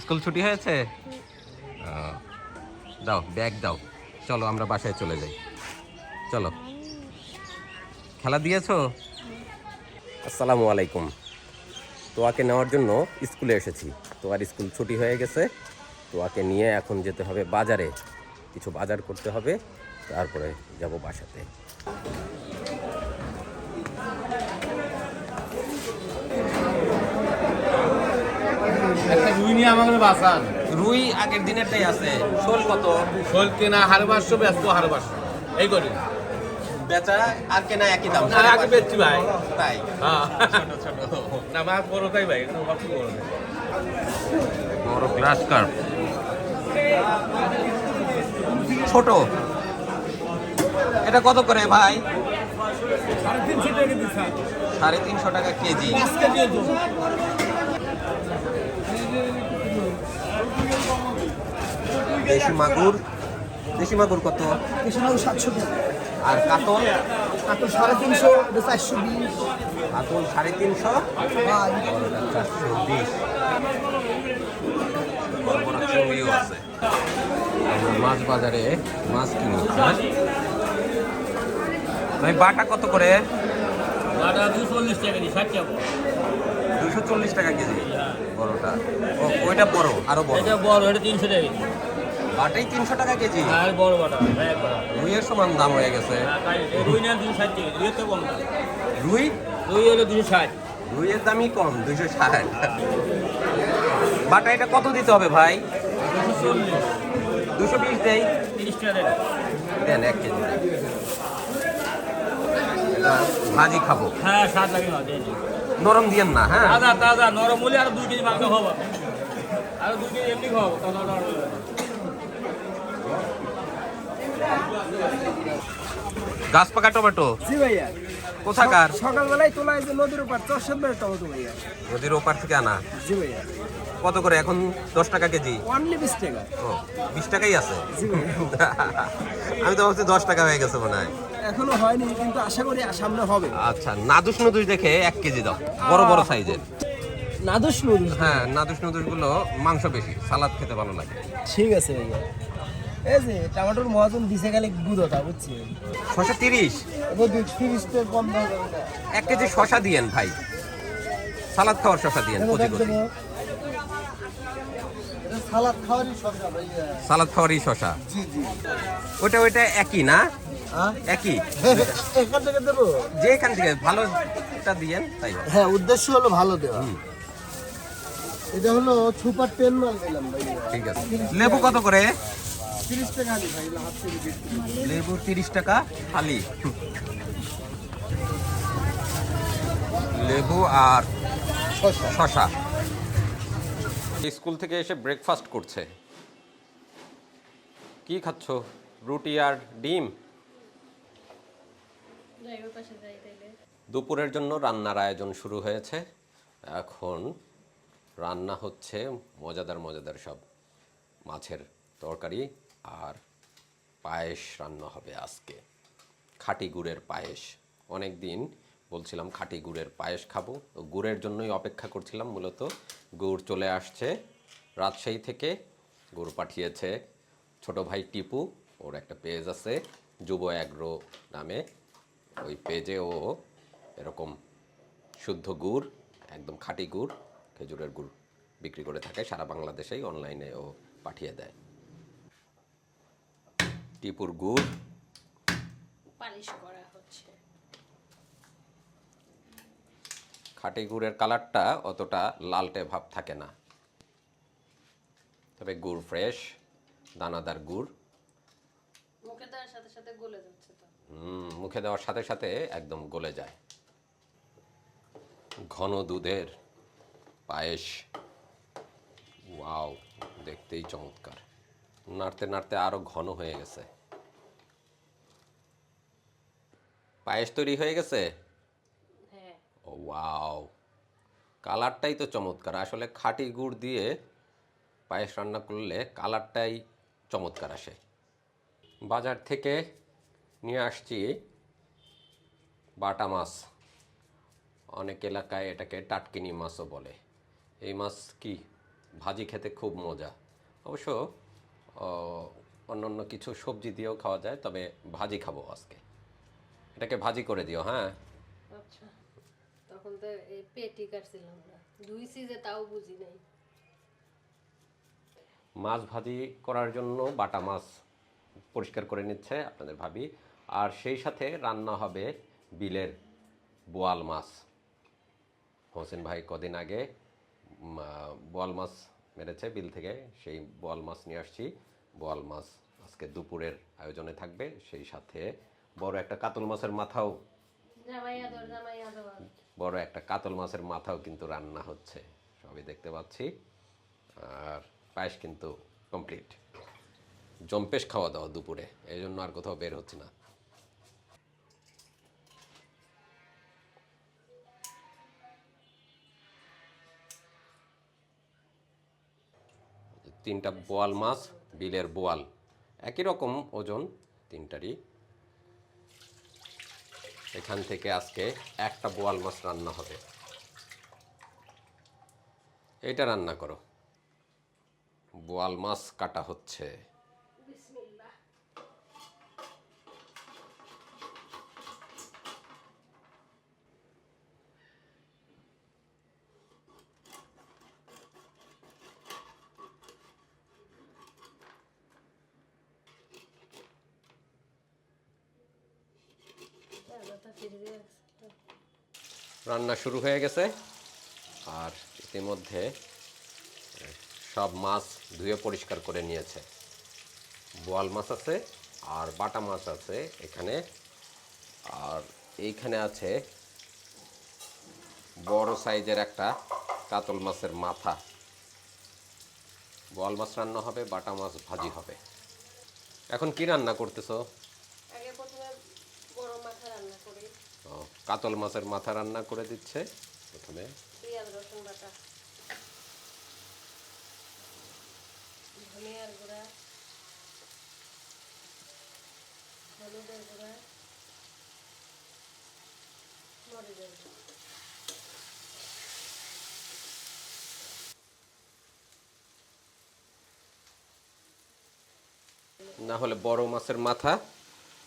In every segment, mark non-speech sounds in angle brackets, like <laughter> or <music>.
School ছুটি হয়েছে? দাও ব্যাগ দাও। চলো আমরা বাসায় চলে যাই। চলো। খেলা দিয়েছ? আসসালামু আলাইকুম। তোয়াকে নেওয়ার জন্য স্কুলে এসেছি। তোয়ার স্কুল ছুটি হয়ে গেছে। তোয়াকে নিয়ে এখন যেতে হবে বাজারে। কিছু বাজার করতে হবে। তারপরে যাব বাসাতে। একটা রুই নিয়ে আমাকে বাঁচান। রুই আগের দিনেরটাই আছে। শোল কত? শোল কেনা হাড় পাঁচশো ব্যস্ত হাড় পাঁচশো। এই করি। বেচা আর কেনা একই দাম না আগে বেচছি ভাই। তাই? হ্যাঁ। ছোট ছোট। না মাছ বড় তাই ভাই এটা সব বড়। গ্লাস কার্প ছোট। এটা কত করে ভাই? সাড়ে তিনশো টাকা কেজি। দেশি মাগুর। দেশি মাগুর কত? দেশি মাগুর সাতশো টাকা। আর কাতল? কাতল সাড়ে তিনশো চারশো বিশ। কাতল সাড়ে তিনশো? চারশো বিশ বড় বড় আছে মাছ বাজারে মাছ কিনি হ্যাঁ? ভাই বাটা কত করে? বাটা দুশো চল্লিশ টাকা দিই ষাট টাকা। দুশো চল্লিশ টাকা কেজি বড়টা ও ওইটা বড় আরও বড়। এটা বড় এটা তিনশো টাকা বাটাই তিনশো টাকা কেজি? আর বড় বাটা রুইয়ের সমান দাম হয়ে গেছে। হ্যাঁ, রুই দুশো ষাট টাকা রুইয়ের তো কম দাম। রুই? রুই হলো দুশো ষাট। রুইয়ের দামই কম দুশো ষাট। বাটা এটা কত দিতে হবে ভাই? দুশো বিশ দেই। দেন। এক কেজি। ভাজি খাব। হ্যাঁ স্বাদ লাগে না নরম দিয়েন না হ্যাঁ? তাজা তাজা নরম হলে আর দুই কেজি মাংস খাব আর দুই কেজি এমনি খাব। গাছ পাকা টমেটো? জি ভাইয়া। কোথাকার? সকালবেলায় তোলা নদীর বেড়ে টমেটো ভাইয়া। নদীর ওপার থেকে আনা? জি ভাইয়া। কত করে? এখন দশ টাকা কেজি? অনলি বিশ টাকা। ও বিশ টাকাই আছে? <laughs> আমি তো ভাবছি দশ টাকা হয়ে গেছে মনে হয়। এখনও হয়নি কিন্তু আশা করি সামনে হবে। আচ্ছা নাদুস নদুস দেখে এক কেজি দাও। বড় বড় সাইজের। নাদুস নদী হ্যাঁ নাদুস নদুসগুলো মাংস বেশি সালাদ খেতে ভালো লাগে। ঠিক আছে ভাইয়া। এই যে টমেটোর মহাজন দিছে গেলে গুঁড়োটা বুঝছি? শশা তিরিশ? কম দাম এক কেজি শশা দিয়েন ভাই। সালাদ খাওয়ার শশা দিয়েন সালাদ খাওয়ারই শশা জি জি। ওইটা একই না? হ্যাঁ? একই? <laughs> এখান থেকে দেবো? যে এখান থেকে ভালোটা দিয়েন তাই হ্যাঁ উদ্দেশ্য হলো ভালো দেওয়া। এটা হলো সুপার টেন মাল দিলাম ঠিক আছে। লেবু কত করে? লেবু তিরিশ টাকা খালি লেবু আর শশা স্কুল থেকে এসে ব্রেকফাস্ট করছে। কি খাচ্ছ? রুটি আর ডিম? দুপুরের জন্য রান্নার আয়োজন শুরু হয়েছে। এখন রান্না হচ্ছে মজাদার মজাদার সব মাছের তরকারি। আর পায়েস রান্না হবে আজকে। খাঁটি গুড়ের পায়েস। অনেক দিন বলছিলাম খাঁটি গুড়ের পায়েস খাব। তো গুড়ের জন্যই অপেক্ষা করছিলাম, মূলত গুড় চলে আসছে। রাজশাহী থেকে গুড় পাঠিয়েছে ছোট ভাই টিপু, ওর একটা পেজ আছে, যুব অ্যাগ্রো নামে। ওই পেজে ও এরকম শুদ্ধ গুড়, একদম খাঁটি গুড়, খেজুরের গুড় বিক্রি করে থাকে। সারা বাংলাদেশেই অনলাইনে ও পাঠিয়ে দেয়। টিপুর গুড়। পালিশ করা হচ্ছে। খাঁটি গুড়ের কালারটা অতটা লালটে ভাব থাকে না। তবে গুড় ফ্রেশ দানাদার গুড়। মুখে দেওয়ার সাথে সাথে গলে যাচ্ছে তো। হুম, মুখে দেওয়ার সাথে সাথে একদম গলে যায়। ঘন দুধের পায়েস। ওয়াও দেখতেই চমৎকার। নাড়তে নাড়তে আরও ঘন হয়ে গেছে। পায়েস তৈরি হয়ে গেছে? হ্যাঁ। ও ওয়াও। কালারটাই তো চমৎকার। আসলে খাঁটি গুড় দিয়ে পায়েস রান্না করলে কালারটাই চমৎকার আসে। বাজার থেকে নিয়ে আসছি বাটা মাছ। অনেক এলাকায় এটাকে টাটকিনি মাছও বলে। এই মাছ কি? ভাজি খেতে খুব মজা। অবশ্য অন্যান্য কিছু সবজি দিয়েও খাওয়া যায় তবে ভাজি খাব আজকে। এটাকে ভাজি করে দিও হ্যাঁ? আচ্ছা তখন তো এই পেটি কাটছিলাম না। ধুইছি যে তাও বুঝি নাই। মাছ ভাজি করার জন্য বাটা মাছ পরিষ্কার করে নিচ্ছে আপনাদের ভাবি। আর সেই সাথে রান্না হবে বিলের বোয়াল মাছ। হোসেন ভাই কদিন আগে বোয়াল মাছ মেরেছে বিল থেকে। সেই বোয়াল মাছ নিয়ে আসছি। বোয়াল মাছ আজকে দুপুরের আয়োজনে থাকবে। সেই সাথে বড় একটা কাতল মাছের মাথাও। বড় একটা কাতল মাছের মাথাও কিন্তু রান্না হচ্ছে। সবই দেখতে পাচ্ছি। আর পায়েস কিন্তু কমপ্লিট জম্পেশ খাওয়া দাওয়া দুপুরে। এই জন্য আর কোথাও বের হচ্ছে না। তিনটা বোয়াল মাছ, বিলের বোয়াল। একই রকম ওজন, তিনটারই। এখান থেকে আজকে একটা বোয়াল মাছ রান্না হবে। এটা রান্না করো। বোয়াল মাছ কাটা হচ্ছে বিসমিল্লাহ আলাদা ফিরে রাখছি রান্না শুরু হয়ে গেছে। আর ইতিমধ্যে সব মাছ ধুয়ে পরিষ্কার করে নিয়েছে। বোয়াল মাছ আছে আর বাটা মাছ আছে এখানে। আর এইখানে আছে বড় সাইজের একটা কাতল মাছের মাথা। বোয়াল মাছ রান্না হবে, বাটা মাছ ভাজি হবে। এখন কি রান্না করতেছো আগে প্রথমে বড় মাথা রান্না করি ও, কাতল মাছের মাথা রান্না করে দিচ্ছে প্রথমে। না হলে বড় মাছের মাথা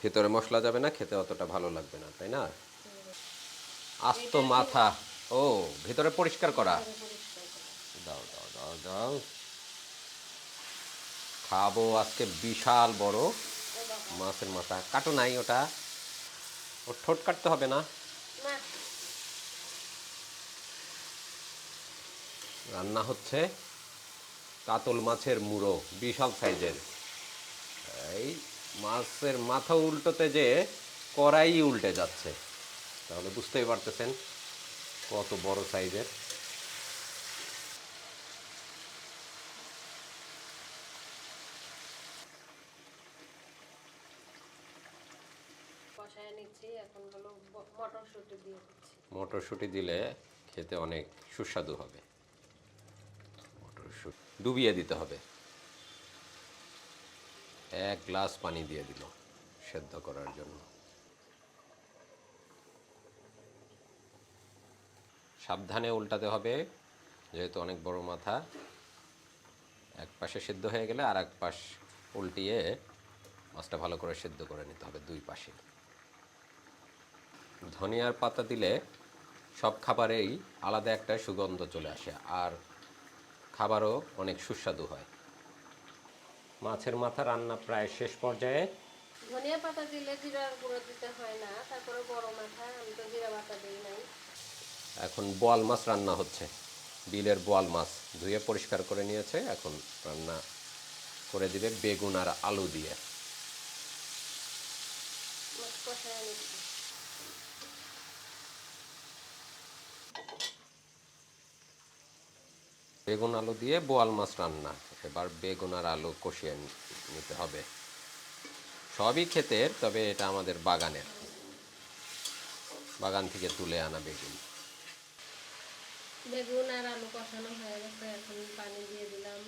ভিতরে মশলা যাবে না খেতে অতটা ভালো লাগবে না তাই না? আস্ত মাথা। ও ভিতরে পরিষ্কার করা। দাও দাও দাও দাও। খাব আজকে বিশাল বড় মাছের মাথা। কাটো নাই ওটা। ওর ঠোঁট কাটতে হবে না? না। রান্না হচ্ছে কাতল মাছের মুড়ো বিশাল সাইজের। এই মাছের মাথা উল্টোতে যে কড়াই উল্টে যাচ্ছে। তাহলে বুঝতেই পারতেছেন কত বড় সাইজের। মটরশুঁটি দিলে খেতে অনেক সুস্বাদু হবে। মটরশুঁটি ডুবিয়ে দিতে হবে। এক গ্লাস পানি দিয়ে দিল সেদ্ধ করার জন্য। সাবধানে উল্টাতে হবে, যেহেতু অনেক বড় মাথা। এক পাশে সেদ্ধ হয়ে গেলে আর এক পাশ উল্টিয়ে মাছটা ভালো করে সেদ্ধ করে নিতে হবে দুই পাশে। ধনিয়ার পাতা দিলে সব খাবারেই আলাদা একটা সুগন্ধ চলে আসে, আর খাবারও অনেক সুস্বাদু হয়। মাছের মাথা রান্না প্রায় শেষ পর্যায়ে। ধনিয়া পাতা দিলে জিরার গুঁড়ো দিতে হয় না তারপরে বড় মাথা, আমি তো জিরা বাটা দিই নাই। এখন বোয়াল মাছ রান্না হচ্ছে। বিলের বোয়াল মাছ ধুয়ে পরিষ্কার করে নিয়েছে, এখন রান্না করে দিবে বেগুন আর আলু দিয়ে। বেগুন আলু দিয়ে বোয়াল মাছ রান্না, এবার বেগুন আর আলু কষিয়ে নিতে হবে। সবই ক্ষেতের, তবে এটা আমাদের বাগানের। বাগান থেকে তুলে আনা বেগুন। বেগুন আর আলু কষানো হয়ে গেছে এখন পানি দিয়ে দিলাম।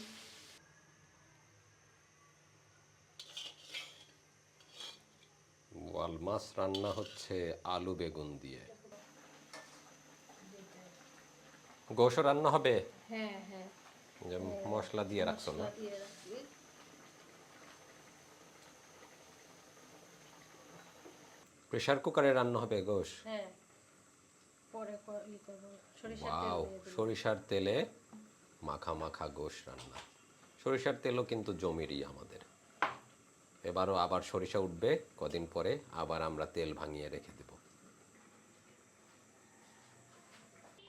বোয়াল মাছ রান্না হচ্ছে আলু বেগুন দিয়ে। গোশ রান্না হবে? হ্যাঁ হ্যাঁ। যে মশলা দিয়ে রাখছো না? প্রেশার কুকারে রান্না হবে গোশ? হ্যাঁ। পরে ই করব সরিষার তেল ওয়াও সরিষার তেলে মাখা মাখা গোশ রান্না। সরিষার তেলও কিন্তু জমিরই আমাদের। এবারও আবার সরিষা উঠবে কদিন পরে আবার আমরা তেল ভাঙিয়ে রেখে দেব।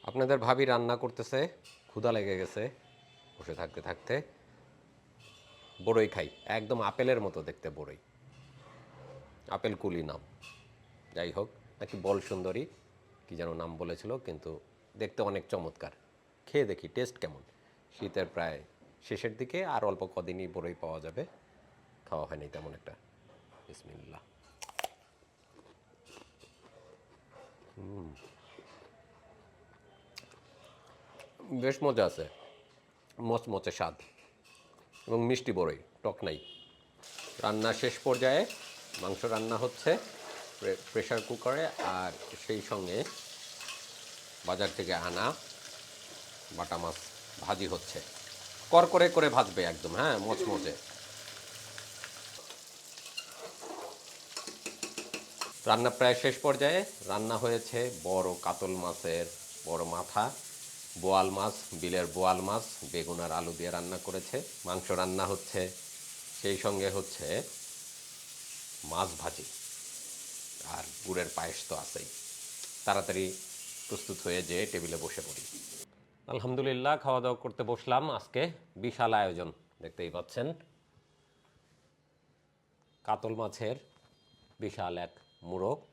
আপনাদের ভাবি রান্না করতেছে ক্ষুধা লেগে গেছে বসে থাকতে থাকতে। বড়ই খাই একদম আপেলের মতো দেখতে বড়ই। আপেল কুলি নাম। যাই হোক নাকি বল সুন্দরী। কি যেন নাম বলেছিল, কিন্তু দেখতে অনেক চমৎকার। খেয়ে দেখি টেস্ট কেমন? শীতের প্রায় শেষের দিকে আর অল্প কদিনই বড়ই পাওয়া যাবে। খাওয়া হয়নি তেমন একটা। বিসমিল্লাহ। হুম। বেশ মজা আছে। মচমচে স্বাদ। এবং মিষ্টি বড়ই, টক নাই। রান্না শেষ পর্যায়ে মাংস রান্না হচ্ছে। প্রেশার কুকারে আর সেই সঙ্গে বাজার থেকে আনা বাটা মাছ ভাজি হচ্ছে। করকরে করে ভাজবে একদম হ্যাঁ মচমচে। রান্না প্রায় শেষ পর্যায়ে রান্না হয়েছে বড় কাতল মাছের বড় মাথা, বোয়াল মাছ, বিলের বোয়াল মাছ, বেগুন আর আলু দিয়ে রান্না করেছে। মাংস রান্না হচ্ছে, সেই সঙ্গে হচ্ছে মাছ ভাজি। আর গুড়ের পায়েস তো আছেই। তাড়াতাড়ি প্রস্তুত হয়ে যেয়ে টেবিলে বসে পড়ি। আলহামদুলিল্লাহ খাওয়া দাওয়া করতে বসলাম আজকে। বিশাল আয়োজন, দেখতেই পাচ্ছেন। কাতল মাছের বিশাল এক মুড়ো।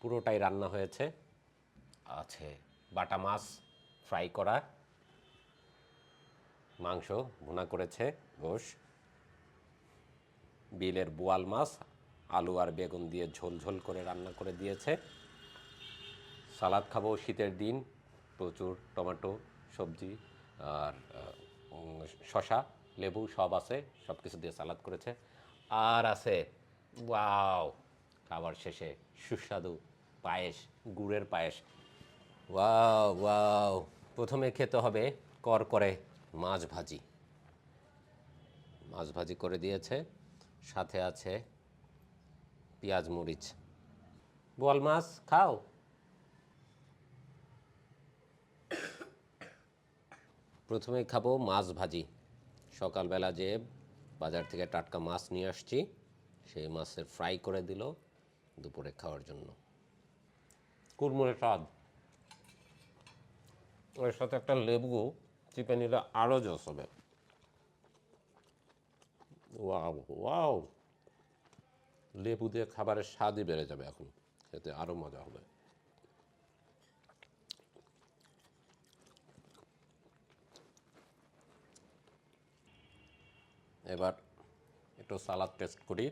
পুরোটাই রান্না হয়েছে। আছে বাটা মাছ, ফ্রাই করা। মাংস ভুনা করেছে গোশ। বিলের বোয়াল মাছ আলু আর বেগুন দিয়ে ঝোল ঝোল করে রান্না করে দিয়েছে। সালাদ খাব শীতের দিন, প্রচুর টমেটো, সবজি আর শশা লেবু সব আছে সব কিছু দিয়ে সালাদ করেছে। আর আছে, ওয়াও, খাবার শেষে সুস্বাদু পায়েস, গুড়ের পায়েস। ওয়াও ওয়াও, প্রথমে খেতে হবে কর করে মাছ ভাজি। মাছ ভাজি করে দিয়েছে, সাথে আছে পেঁয়াজ, মরিচ। বোয়াল মাছ খাও? প্রথমে খাব মাছ ভাজি। সকালবেলা যে বাজার থেকে টাটকা মাছ নিয়ে আসছি সেই মাছের ফ্রাই করে দিল দুপুরে খাওয়ার জন্য। কুড়মুড়ে স্বাদ। ওর সাথে একটা লেবু চিপে নিলে আরও জোস হবে। Wow wow. লেবু দিয়ে খাবারের স্বাদই বেড়ে যাবে এখন। খেতে আরও মজা হবে। এবার একটু সালাদ টেস্ট করি।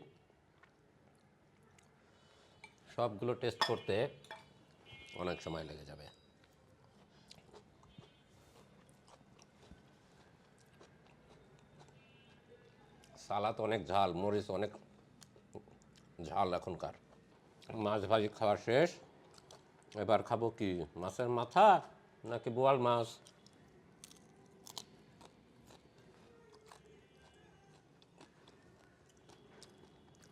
সবগুলো টেস্ট করতে অনেক সময় লেগে যাবে। সালাদ অনেক ঝাল, মরিচ অনেক ঝাল এখনকার। মাছ ভাজি খাওয়া শেষ। এবার খাব কি, মাছের মাথা নাকি বোয়াল মাছ?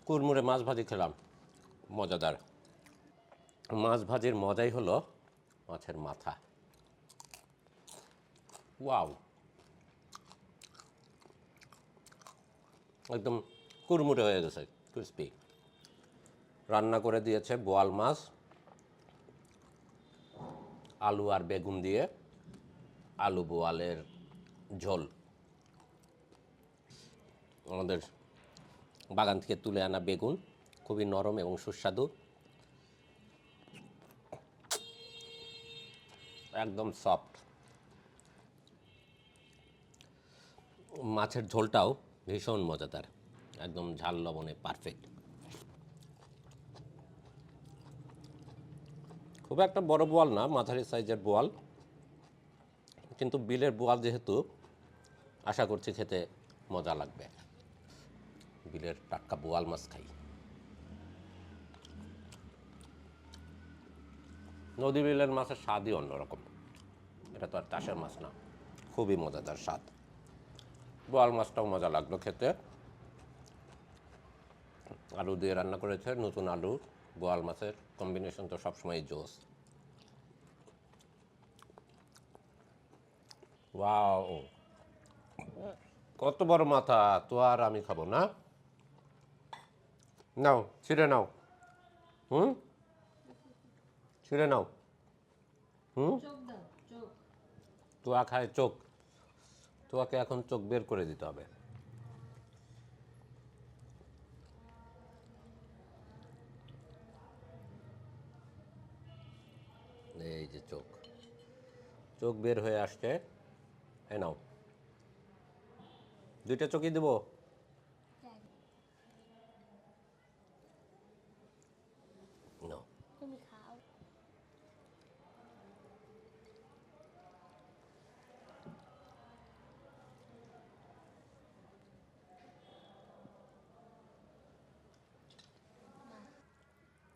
কুরমুরে মাছ ভাজি খেলাম, মজাদার। মাছ ভাজির মজাই হলো মাছের মাথা। ওয়াও! একদম কুরমুরে হয়ে গেছে, ক্রিস্পি। রান্না করে দিয়েছে বোয়াল মাছ, আলু আর বেগুন দিয়ে, আলু বোয়ালের ঝোল। আমাদের বাগান থেকে তুলে আনা বেগুন, খুবই নরম এবং সুস্বাদু। একদম সফট। মাছের ঝোলটাও ভীষণ মজাদার, একদম ঝাল লবণে পারফেক্ট। খুব একটা বড় বোয়াল না, মাঝারি সাইজের বোয়াল। কিন্তু বিলের বোয়াল যেহেতু, আশা করছি খেতে মজা লাগবে। বিলের টাটকা বোয়াল মাছ খাই। নদী বিলের মাছের স্বাদই অন্যরকম। এটা তো আর চাষের মাছ না, খুবই মজাদার স্বাদ। বোয়াল মাছটাও মজা লাগল খেতে। আলু দিয়ে রান্না করেছে নতুন আলু। বোয়াল মাছের কম্বিনেশন তো সবসময় জোস। ওয়াও কত বড় মাথা তো আর আমি খাব না। নাও ছিঁড়ে নাও। হুম? ছিঁড়ে নাও। হুম? তোয়া খায় চোখ। তোয়াকে এখন চোখ বের করে দিতে হবে এই যে চোখ চোখ বের হয়ে আসছে। এ নাও। দুইটা চোখই দেবো?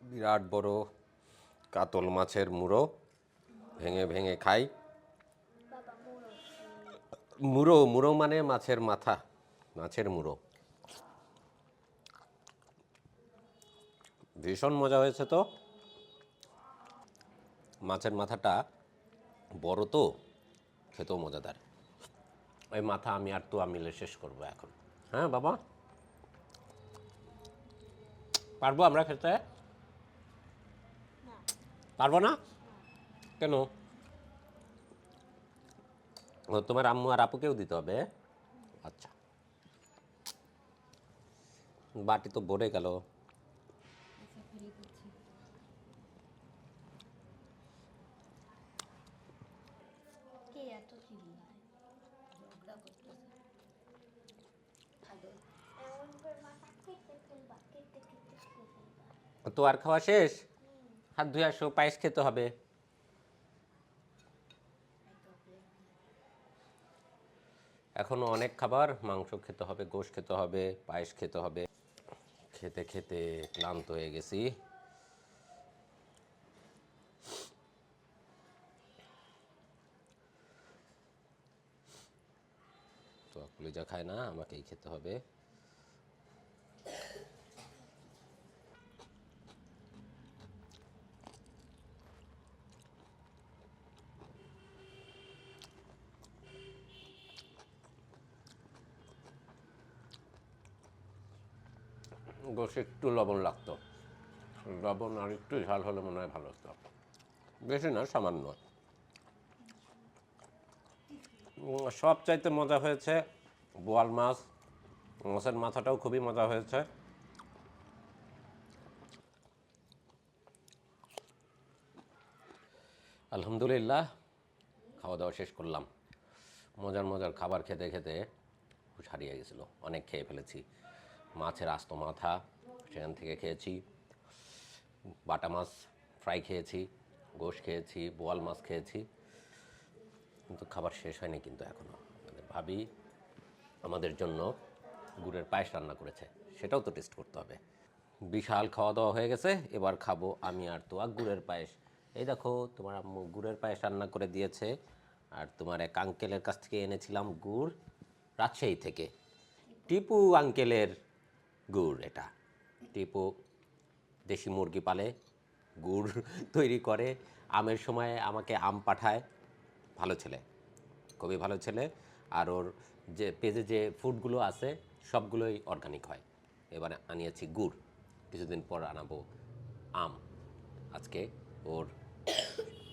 বিরাট বড় কাতল মাছের মুড়ো। ভেঙে ভেঙে খাই। মুড়ো মুড়ো মানে মাছের মাথা মাছের মুড়ো। ভীষণ মজা হয়েছে তো? মাছের মাথাটা বড় তো খেতেও মজাদার। ওই মাথা আমি আর তো মিলে শেষ করব এখন। হ্যাঁ বাবা? পারব আমরা খেতে? পারব না? কেন? তোমার আম্মু আর আপুকেও দিতে হবে আচ্ছা। বাটি তো ভরে গেল। তো আর খাওয়া শেষ? হাত ধুয়ে আসো পায়েস খেতে হবে। এখনও অনেক খাবার, মাংস খেতে হবে, গোশ খেতে হবে, পায়েস খেতে হবে। খেতে খেতে ক্লান্ত হয়ে গেছি। তো কলিজা খায় না, আমাকেই খেতে হবে। গোসে একটু লবণ লাগতো। লবণ আর একটু ঝাল হলে মনে হয় ভালো হতো। বেশি না, সামান্য। সব চাইতে মজা হয়েছে বোয়াল মাছ। মাছের মাথাটাও খুবই মজা হয়েছে। আলহামদুলিল্লাহ খাওয়া দাওয়া শেষ করলাম। মজার মজার খাবার খেতে খেতে হারিয়ে গেছিল। অনেক খেয়ে ফেলেছি। মাছের আস্ত মাথা সেখান থেকে খেয়েছি। বাটা মাছ ফ্রাই খেয়েছি, গোশ খেয়েছি, বোয়াল মাছ খেয়েছি। কিন্তু খাবার শেষ হয়নি কিন্তু এখনও মানে ভাবি আমাদের জন্য গুড়ের পায়েস রান্না করেছে। সেটাও তো টেস্ট করতে হবে। বিশাল খাওয়া দাওয়া হয়ে গেছে, এবার খাব আমি আর তো গুড়ের পায়েস। এই দেখো, তোমার আম্মু গুড়ের পায়েস রান্না করে দিয়েছে। আর তোমার এক আঙ্কেলের কাছ থেকে এনেছিলাম গুড় রাজশাহী থেকে। টিপু আঙ্কেলের গুড় এটা। টিপু দেশি মুরগি পালে গুড় তৈরি করে। আমের সময় আমাকে আম পাঠায়। ভালো ছেলে খুবই ভালো ছেলে। আর ওর যে পেজে যে ফুডগুলো আছে সবগুলোই অর্গানিক হয়। এবারে আনিয়েছি গুড়। কিছুদিন পর আনাবো আম। আজকে ওর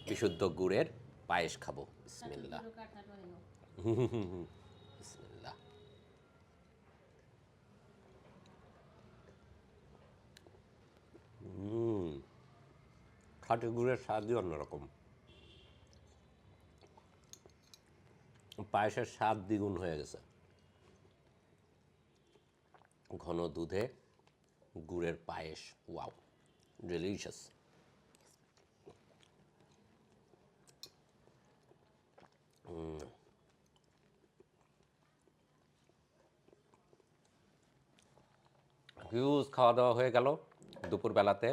বিশুদ্ধ গুড়ের পায়েস খাব। বিসমিল্লাহ <laughs> বিসমিল্লাহ হুম খাঁটি গুড়ের স্বাদই অন্যরকম। পায়েসের স্বাদ দ্বিগুণ হয়ে গেছে। ঘন দুধে গুড়ের পায়েস, ওয়াও ডেলিশিয়াস হিউজ খাওয়া দাওয়া হয়ে গেল। দুপুরবেলাতে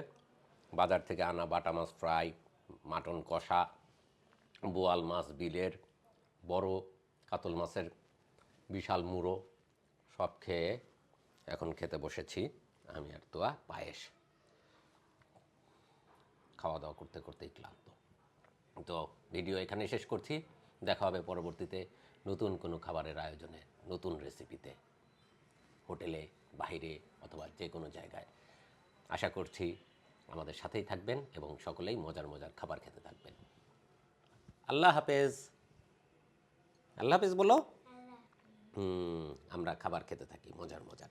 বাজার থেকে আনা বাটা মাছ ফ্রাই, মাটন কষা, বোয়াল মাছ, বিলের বড় কাতল মাছের বিশাল মুড়ো, সব খেয়ে এখন খেতে বসেছি আমি আর তোয়া পায়েস। খাওয়া দাওয়া করতে করতেই ক্লান্ত। তো ভিডিও এখানে শেষ করছি। দেখা হবে পরবর্তীতে নতুন কোনো খাবারের আয়োজনে, নতুন রেসিপিতে, হোটেলে, বাইরে অথবা যে কোনো জায়গায়। আশা করছি আমাদের সাথেই থাকবেন এবং সকলেই মজার মজার খাবার খেতে থাকবেন। আল্লাহ হাফেজ। আল্লাহ হাফেজ বলো? হুম আমরা খাবার খেতে থাকি মজার মজার।